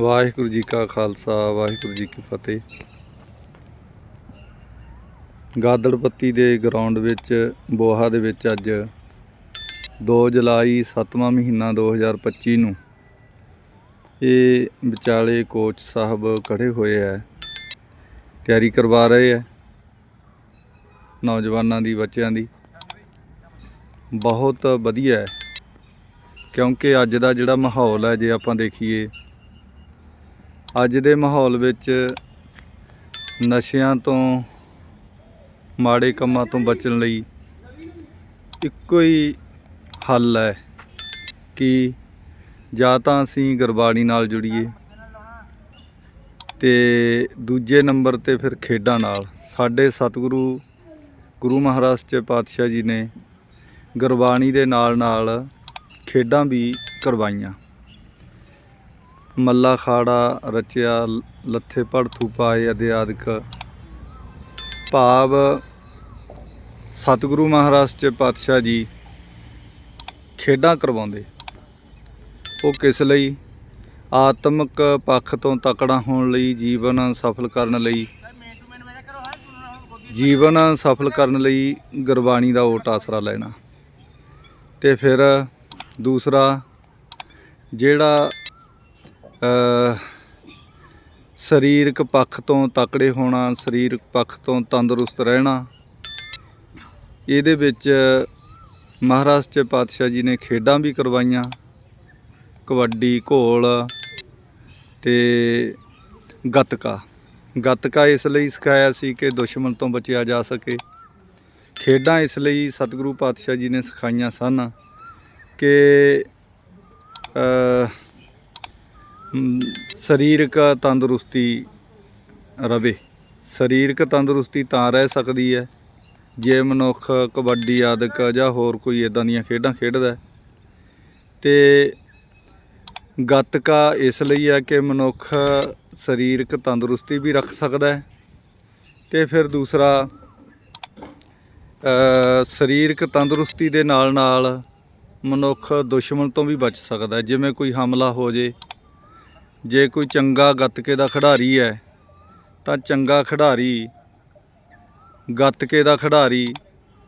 ਵਾਹਿਗੁਰੂ ਜੀ ਕਾ ਖਾਲਸਾ, ਵਾਹਿਗੁਰੂ ਜੀ ਕੀ ਫਤਿਹ। ਗਾਦੜਪੱਤੀ ਦੇ ਗਰਾਊਂਡ ਵਿੱਚ, ਬੋਹਾ ਦੇ ਵਿੱਚ ਅੱਜ 2 ਜੁਲਾਈ 7ਵਾਂ ਮਹੀਨਾ 2025 ਨੂੰ ਇਹ ਵਿਚਾਲੇ ਕੋਚ ਸਾਹਿਬ ਖੜੇ ਹੋਏ ਹੈ ਤਿਆਰੀ ਕਰਵਾ ਰਹੇ ਹੈ ਨੌਜਵਾਨਾਂ ਦੀ, ਬੱਚਿਆਂ ਦੀ। ਬਹੁਤ ਵਧੀਆ ਹੈ, ਕਿਉਂਕਿ ਅੱਜ ਦਾ ਜਿਹੜਾ ਮਾਹੌਲ ਹੈ, ਜੇ ਆਪਾਂ ਦੇਖੀਏ ਅੱਜ ਦੇ ਮਾਹੌਲ ਵਿੱਚ ਨਸ਼ਿਆਂ ਤੋਂ, ਮਾੜੇ ਕੰਮਾਂ ਤੋਂ ਬਚਣ ਲਈ ਇੱਕੋ ਹੀ ਹੱਲ ਹੈ ਕਿ ਜਾਂ ਤਾਂ ਅਸੀਂ ਗੁਰਬਾਣੀ ਨਾਲ ਜੁੜੀਏ ਤੇ ਦੂਜੇ ਨੰਬਰ ਤੇ ਫਿਰ ਖੇਡਾਂ ਨਾਲ। ਸਾਡੇ ਸਤਿਗੁਰੂ, ਗੁਰੂ ਮਹਾਰਾਜ ਸੱਚੇ ਪਾਤਸ਼ਾਹ ਜੀ ਨੇ ਗੁਰਬਾਣੀ ਦੇ ਨਾਲ ਨਾਲ ਖੇਡਾਂ ਵੀ ਕਰਵਾਈਆਂ। ਮੱਲਾ ਖਾੜਾ ਰਚਿਆ ਲ- ਲੱਥੇ ਪੜਥੂ ਪਾਏ ਅਧਿਆਦਿਕ ਭਾਵ ਸਤਿਗੁਰੂ ਮਹਾਰਾਜ ਸੱਚੇ ਪਾਤਸ਼ਾਹ ਜੀ ਖੇਡਾਂ ਕਰਵਾਉਂਦੇ। ਉਹ ਕਿਸ ਲਈ? ਆਤਮਿਕ ਪੱਖ ਤੋਂ ਤਕੜਾ ਹੋਣ ਲਈ, ਜੀਵਨ ਸਫਲ ਕਰਨ ਲਈ। ਜੀਵਨ ਸਫਲ ਕਰਨ ਲਈ ਗੁਰਬਾਣੀ ਦਾ ਓਟ ਆਸਰਾ ਲੈਣਾ। ਤੇ ਫਿਰ ਦੂਸਰਾ, ਜਿਹੜਾ ਸਰੀਰਕ ਪੱਖ ਤੋਂ ਤਕੜੇ ਹੋਣਾ, ਸਰੀਰਕ ਪੱਖ ਤੋਂ ਤੰਦਰੁਸਤ ਰਹਿਣਾ। ਇਹਦੇ ਵਿੱਚ ਮਹਾਰਾਜ ਚ ਪਾਤਸ਼ਾਹ ਜੀ ਨੇ ਖੇਡਾਂ ਵੀ ਕਰਵਾਈਆਂ। ਕਬੱਡੀ, ਘੋਲ ਤੇ ਗੱਤਕਾ। ਗੱਤਕਾ ਇਸ ਲਈ ਸਿਖਾਇਆ ਸੀ ਕਿ ਦੁਸ਼ਮਣ ਤੋਂ ਬਚਿਆ ਜਾ ਸਕੇ। ਖੇਡਾਂ ਇਸ ਲਈ ਸਤਿਗੁਰੂ ਪਾਤਸ਼ਾਹ ਜੀ ਨੇ ਸਿਖਾਈਆਂ ਸਨ ਕਿ ਸਰੀਰਕ ਤੰਦਰੁਸਤੀ ਰਵੇ ਸਰੀਰਕ ਤੰਦਰੁਸਤੀ ਤਾਂ ਰਹਿ ਸਕਦੀ ਹੈ ਜੇ ਮਨੁੱਖ ਕਬੱਡੀ, ਆਦਿਕ ਜਾਂ ਹੋਰ ਕੋਈ ਇਦਾਂ ਦੀਆਂ ਖੇਡਾਂ ਖੇਡਦਾ ਹੈ। ਤੇ ਗੱਤਕਾ ਇਸ ਲਈ ਹੈ ਕਿ ਮਨੁੱਖ ਸਰੀਰਕ ਤੰਦਰੁਸਤੀ ਵੀ ਰੱਖ ਸਕਦਾ ਹੈ ਤੇ ਫਿਰ ਦੂਸਰਾ ਸਰੀਰਕ ਤੰਦਰੁਸਤੀ ਦੇ ਨਾਲ ਨਾਲ ਮਨੁੱਖ ਦੁਸ਼ਮਣ ਤੋਂ ਵੀ ਬਚ ਸਕਦਾ ਜਿਵੇਂ ਕੋਈ ਹਮਲਾ ਹੋ ਜੇ ਜੇ ਕੋਈ ਚੰਗਾ ਗੱਤਕੇ ਦਾ ਖਿਡਾਰੀ ਹੈ, ਤਾਂ ਚੰਗਾ ਖਿਡਾਰੀ, ਗੱਤਕੇ ਦਾ ਖਿਡਾਰੀ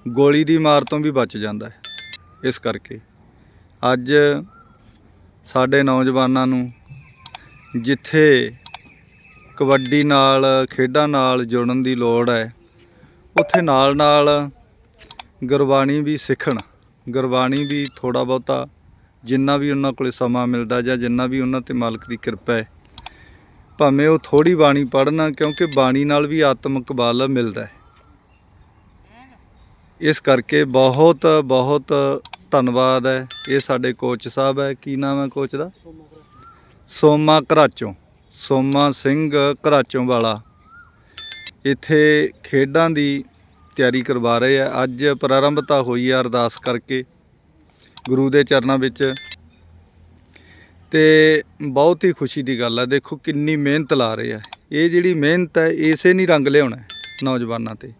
ਗੋਲੀ ਦੀ ਮਾਰ ਤੋਂ ਵੀ ਬਚ ਜਾਂਦਾ ਹੈ। ਇਸ ਕਰਕੇ ਅੱਜ ਸਾਡੇ ਨੌਜਵਾਨਾਂ ਨੂੰ ਜਿੱਥੇ ਕਬੱਡੀ ਨਾਲ, ਖੇਡਾਂ ਨਾਲ ਜੁੜਨ ਦੀ ਲੋੜ ਹੈ, ਉੱਥੇ ਨਾਲ ਨਾਲ ਗੁਰਬਾਣੀ ਵੀ ਸਿੱਖਣ, ਗੁਰਬਾਣੀ ਵੀ ਥੋੜਾ ਬਹੁਤਾ ਜਿੰਨਾ ਵੀ ਉਹਨਾਂ ਕੋਲੇ ਸਮਾਂ ਮਿਲਦਾ ਜਾਂ ਜਿੰਨਾ ਵੀ ਉਹਨਾਂ ਤੇ ਮਾਲਕ ਦੀ ਕਿਰਪਾ ਹੈ, ਭਾਵੇਂ ਉਹ ਥੋੜੀ ਬਾਣੀ ਪੜ੍ਹਨਾ ਕਿਉਂਕਿ ਬਾਣੀ ਨਾਲ ਵੀ ਆਤਮਿਕ ਬਲ ਮਿਲਦਾ ਹੈ। ਇਸ ਕਰਕੇ ਬਹੁਤ ਬਹੁਤ ਧੰਨਵਾਦ ਹੈ। ਇਹ ਸਾਡੇ ਕੋਚ ਸਾਹਿਬ ਹੈ। ਕੀ ਨਾਮ ਹੈ ਕੋਚ ਦਾ? ਸੋਮਾ ਘਰਾਚੋਂ। ਸੋਮਾ ਸਿੰਘ ਘਰਾਚੋਂ ਵਾਲਾ। ਇੱਥੇ ਖੇਡਾਂ ਦੀ ਤਿਆਰੀ ਕਰਵਾ ਰਹੇ ਆ। ਅੱਜ ਪ੍ਰਾਰੰਭਤਾ ਹੋਈ ਆ ਅਰਦਾਸ ਕਰਕੇ। ਗੁਰੂ ਦੇ ਚਰਨਾਂ ਵਿੱਚ। ਤੇ ਬਹੁਤ ਹੀ ਖੁਸ਼ੀ ਦੀ ਗੱਲ ਹੈ ਦੇਖੋ ਕਿੰਨੀ ਮਿਹਨਤ ਲਾ ਰਹੇ ਆ। ਇਹ ਜਿਹੜੀ ਮਿਹਨਤ ਹੈ ਇਸੇ ਨਹੀਂ ਰੰਗ ਲਿਆਉਣਾ ਨੌਜਵਾਨਾਂ ਤੇ।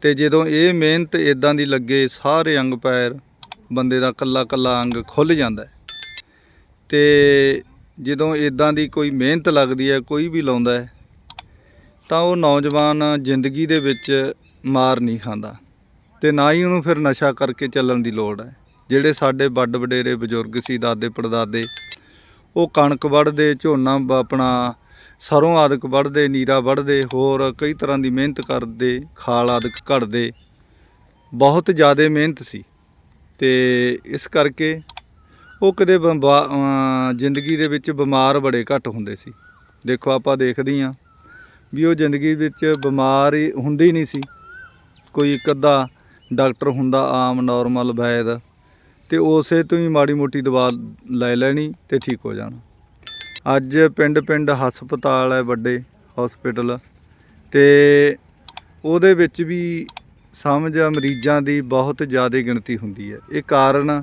ਤੇ ਜਦੋਂ ਇਹ ਮਿਹਨਤ ਇਦਾਂ ਦੀ ਲੱਗੇ, ਸਾਰੇ ਅੰਗ ਪੈਰ ਬੰਦੇ ਦਾ ਕੱਲਾ ਕੱਲਾ ਅੰਗ ਖੁੱਲ ਜਾਂਦਾ ਹੈ। ਤੇ ਜਦੋਂ ਇਦਾਂ ਦੀ ਕੋਈ ਮਿਹਨਤ ਲੱਗਦੀ ਹੈ, ਕੋਈ ਵੀ ਲਾਉਂਦਾ ਹੈ, ਤਾਂ ਉਹ ਨੌਜਵਾਨ ਜ਼ਿੰਦਗੀ ਦੇ ਵਿੱਚ ਮਾਰ ਨਹੀਂ ਖਾਂਦਾ। ਤੇ ਨਾ ਹੀ ਉਹਨੂੰ ਫਿਰ ਨਸ਼ਾ ਕਰਕੇ ਚੱਲਣ ਦੀ ਲੋੜ ਹੈ। ਜਿਹੜੇ ਸਾਡੇ ਵੱਡ ਵਡੇਰੇ ਬਜ਼ੁਰਗ ਸੀ, ਦਾਦੇ ਪੜਦਾਦੇ, ਉਹ ਕਣਕ ਵੱਢਦੇ, ਝੋਨਾ ਆਪਣਾ ਸਰੋਂ ਆਦਿਕ ਵੱਢਦੇ, ਨੀਰਾ ਵੱਢਦੇ, ਹੋਰ ਕਈ ਤਰ੍ਹਾਂ ਦੀ ਮਿਹਨਤ ਕਰਦੇ, ਖਾਲ ਆਦਿਕ ਘੜਦੇ, ਬਹੁਤ ਜ਼ਿਆਦਾ ਮਿਹਨਤ ਸੀ। ਤੇ ਇਸ ਕਰਕੇ ਉਹ ਕਦੇ ਬੰਬਾ- ਜ਼ਿੰਦਗੀ ਦੇ ਵਿੱਚ ਬਿਮਾਰ ਬੜੇ ਘੱਟ ਹੁੰਦੇ ਸੀ। ਦੇਖੋ ਆਪਾਂ ਦੇਖਦੇ ਹਾਂ ਵੀ ਉਹ ਜ਼ਿੰਦਗੀ ਵਿੱਚ ਬਿਮਾਰ ਹੀ ਹੁੰਦੀ ਨਹੀਂ ਸੀ। ਕੋਈ ਇੱਕ ਅੱਧਾ ਡਾਕਟਰ ਹੁੰਦਾ, ਆਮ, ਨਾਰਮਲ, ਵੈਦ ਤੇ ਉਸੇ ਤੋਂ ਹੀ ਮਾੜੀ ਮੋਟੀ ਦਵਾ ਲੈ ਲੈਣੀ ਤੇ ਠੀਕ ਹੋ ਜਾਣਾ। ਅੱਜ ਪਿੰਡ ਪਿੰਡ ਹਸਪਤਾਲ ਹੈ ਵੱਡੇ ਹਸਪੀਟਲ ਤੇ ਉਹਦੇ ਵਿੱਚ ਵੀ ਸਮਝ ਮਰੀਜ਼ਾਂ ਦੀ ਬਹੁਤ ਜ਼ਿਆਦਾ ਗਿਣਤੀ ਹੁੰਦੀ ਹੈ। ਇਹ ਕਾਰਨ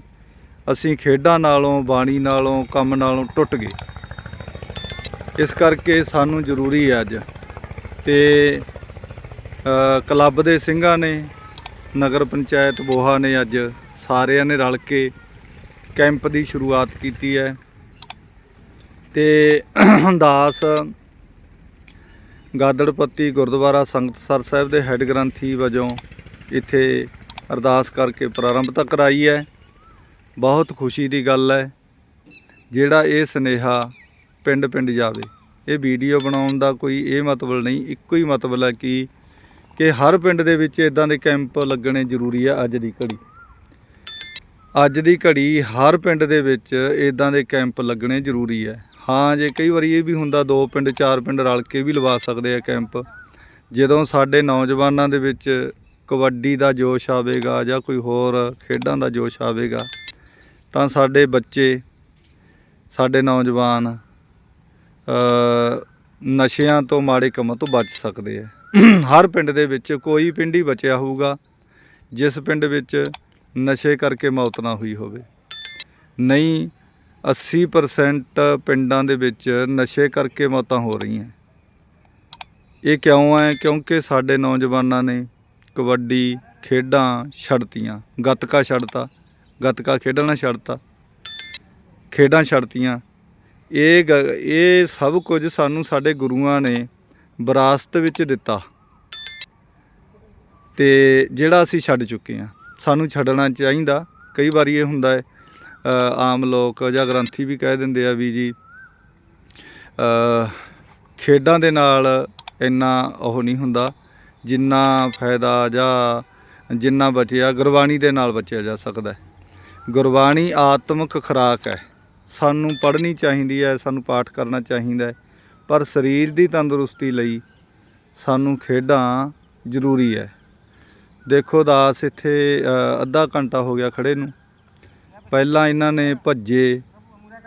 ਅਸੀਂ ਖੇਡਾਂ ਨਾਲੋਂ, ਬਾਣੀ ਨਾਲੋਂ, ਕੰਮ ਨਾਲੋਂ ਟੁੱਟ ਗਏ। ਇਸ ਕਰਕੇ ਸਾਨੂੰ ਜ਼ਰੂਰੀ ਹੈ ਅੱਜ ਤੇ ਕਲੱਬ ਦੇ ਸਿੰਘਾਂ ਨੇ, ਨਗਰ ਪੰਚਾਇਤ ਬੋਹਾ ਨੇ ਅੱਜ ਸਾਰਿਆਂ ਨੇ ਰਲ ਕੇ ਕੈਂਪ ਦੀ ਸ਼ੁਰੂਆਤ ਕੀਤੀ ਹੈ। ਤੇ ਦਾਸ ਗਾਦੜਪੱਤੀ ਗੁਰਦੁਆਰਾ ਸੰਗਤਸਰ ਸਾਹਿਬ ਦੇ ਹੈੱਡ ਗ੍ਰੰਥੀ ਵਜੋਂ ਇੱਥੇ ਅਰਦਾਸ ਕਰਕੇ ਪ੍ਰਾਰੰਭਤਾ ਕਰਾਈ ਹੈ। ਬਹੁਤ ਖੁਸ਼ੀ ਦੀ ਗੱਲ ਹੈ, ਜਿਹੜਾ ਇਹ ਸਨੇਹਾ ਪਿੰਡ ਪਿੰਡ ਜਾਵੇ। ਇਹ ਵੀਡੀਓ ਬਣਾਉਣ ਦਾ ਕੋਈ ਇਹ ਮਤਲਬ ਨਹੀਂ, ਇੱਕੋ ਹੀ ਮਤਲਬ ਹੈ ਕਿ ਕਿ ਹਰ ਪਿੰਡ ਦੇ ਵਿੱਚ ਇਦਾਂ ਦੇ ਕੈਂਪ ਲੱਗਣੇ ਜ਼ਰੂਰੀ ਹੈ ਅੱਜ ਦੀ ਘੜੀ। ਅੱਜ ਦੀ ਘੜੀ ਹਰ ਪਿੰਡ ਦੇ ਵਿੱਚ ਇਦਾਂ ਦੇ ਕੈਂਪ ਲੱਗਣੇ ਜ਼ਰੂਰੀ ਹੈ। ਹਾਂ, ਜੇ ਕਈ ਵਾਰੀ ਇਹ ਵੀ ਹੁੰਦਾ, ਦੋ ਪਿੰਡ, ਚਾਰ ਪਿੰਡ ਰਲ ਕੇ ਵੀ ਲਵਾ ਸਕਦੇ ਆ ਕੈਂਪ। ਜਦੋਂ ਸਾਡੇ ਨੌਜਵਾਨਾਂ ਦੇ ਵਿੱਚ ਕਬੱਡੀ ਦਾ ਜੋਸ਼ ਆਵੇਗਾ ਜਾਂ ਕੋਈ ਹੋਰ ਖੇਡਾਂ ਦਾ ਜੋਸ਼ ਆਵੇਗਾ, ਤਾਂ ਸਾਡੇ ਬੱਚੇ, ਸਾਡੇ ਨੌਜਵਾਨ ਨਸ਼ਿਆਂ ਤੋਂ ਮਾੜੇ ਕੰਮਾਂ ਤੋਂ ਬਚ ਸਕਦੇ ਆ। ਹਰ ਪਿੰਡ ਦੇ ਵਿੱਚ ਕੋਈ ਪਿੰਡ ਹੀ ਬਚਿਆ ਹੋਊਗਾ। ਜਿਸ ਪਿੰਡ ਵਿੱਚ ਨਸ਼ੇ ਕਰਕੇ ਮੌਤ ਨਾ ਹੋਈ ਹੋਵੇ। ਨਹੀਂ 80% ਪਿੰਡਾਂ ਦੇ ਵਿੱਚ ਨਸ਼ੇ ਕਰਕੇ ਮੌਤਾਂ ਹੋ ਰਹੀਆਂ। ਇਹ ਕਿਉਂ ਹੈ? ਕਿਉਂਕਿ ਸਾਡੇ ਨੌਜਵਾਨਾਂ ਨੇ ਕਬੱਡੀ ਖੇਡਾਂ ਛੱਡਤੀਆਂ। ਗੱਤਕਾ ਛੱਡਤਾ। ਗੱਤਕਾ ਖੇਡਣਾ ਛੱਡਤਾ। ਖੇਡਾਂ ਛੱਡਤੀਆਂ। ਇਹ ਗ- ਇਹ ਸਭ ਕੁਝ ਸਾਨੂੰ ਸਾਡੇ ਗੁਰੂਆਂ ਨੇ ਵਿਰਾਸਤ ਵਿੱਚ ਦਿੱਤਾ। ਤੇ ਜਿਹੜਾ ਅਸੀਂ ਛੱਡ ਚੁੱਕੇ ਹਾਂ। ਸਾਨੂੰ ਛੱਡਣਾ ਚਾਹੀਦਾ। ਕਈ ਵਾਰੀ ਇਹ ਹੁੰਦਾ ਹੈ ਆਮ ਲੋਕ ਜਾਂ ਗ੍ਰੰਥੀ ਵੀ ਕਹਿ ਦਿੰਦੇ ਆ ਵੀ ਜੀ ਖੇਡਾਂ ਦੇ ਨਾਲ ਇੰਨਾ ਉਹ ਨਹੀਂ ਹੁੰਦਾ, ਜਿੰਨਾ ਫਾਇਦਾ ਜਾਂ ਜਿੰਨਾ ਬਚਿਆ, ਗੁਰਬਾਣੀ ਦੇ ਨਾਲ ਬਚਿਆ ਜਾ ਸਕਦਾ ਹੈ। ਗੁਰਬਾਣੀ ਆਤਮਿਕ ਖੁਰਾਕ ਹੈ। ਸਾਨੂੰ ਪੜ੍ਹਨੀ ਚਾਹੀਦੀ ਹੈ, ਸਾਨੂੰ ਪਾਠ ਕਰਨਾ ਚਾਹੀਦਾ ਹੈ, ਪਰ ਸਰੀਰ ਦੀ ਤੰਦਰੁਸਤੀ ਲਈ ਸਾਨੂੰ ਖੇਡਾਂ ਜ਼ਰੂਰੀ ਹੈ। ਦੇਖੋ ਦਾਸ ਇੱਥੇ ਅੱਧਾ ਘੰਟਾ ਹੋ ਗਿਆ ਖੜੇ ਨੂੰ। ਪਹਿਲਾਂ ਇਹਨਾਂ ਨੇ ਭੱਜੇ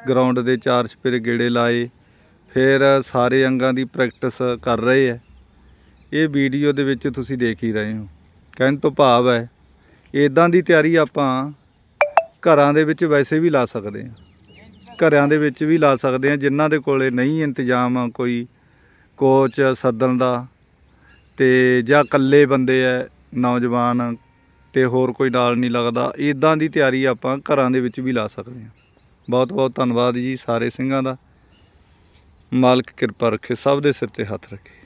ਗਰਾਊਂਡ ਦੇ ਚਾਰ ਸਪੇਰੇ ਗੇੜੇ ਲਾਏ, ਫਿਰ ਸਾਰੇ ਅੰਗਾਂ ਦੀ ਪ੍ਰੈਕਟਿਸ ਕਰ ਰਹੇ ਹੈ ਇਹ ਵੀਡੀਓ ਦੇ ਵਿੱਚ ਤੁਸੀਂ ਦੇਖ ਹੀ ਰਹੇ ਹੋ। ਕਹਿਣ ਤੋਂ ਭਾਵ ਹੈ ਇਦਾਂ ਦੀ ਤਿਆਰੀ ਆਪਾਂ ਘਰਾਂ ਦੇ ਵਿੱਚ ਵੈਸੇ ਵੀ ਲਾ ਸਕਦੇ ਹਾਂ। ਘਰਾਂ ਦੇ ਵਿੱਚ ਵੀ ਲਾ ਸਕਦੇ ਹਾਂ, ਜਿਨ੍ਹਾਂ ਦੇ ਕੋਲੇ ਨਹੀਂ ਇੰਤਜ਼ਾਮ ਕੋਈ ਕੋਚ ਸੱਦਣ ਦਾ ਤੇ ਜਾਂ ਇਕੱਲੇ ਬੰਦੇ ਐ ਨੌਜਵਾਨ ਤੇ ਹੋਰ ਕੋਈ ਨਾਲ ਨਹੀਂ ਲੱਗਦਾ। ਇਦਾਂ ਦੀ ਤਿਆਰੀ ਆਪਾਂ ਘਰਾਂ ਦੇ ਵਿੱਚ ਵੀ ਲਾ ਸਕਦੇ ਹਾਂ। ਬਹੁਤ ਬਹੁਤ ਧੰਨਵਾਦ ਜੀ ਸਾਰੇ ਸਿੰਘਾਂ ਦਾ। ਮਾਲਕ ਕਿਰਪਾ ਰੱਖੇ, ਸਭ ਦੇ ਸਿਰ ਤੇ ਹੱਥ ਰੱਖੇ।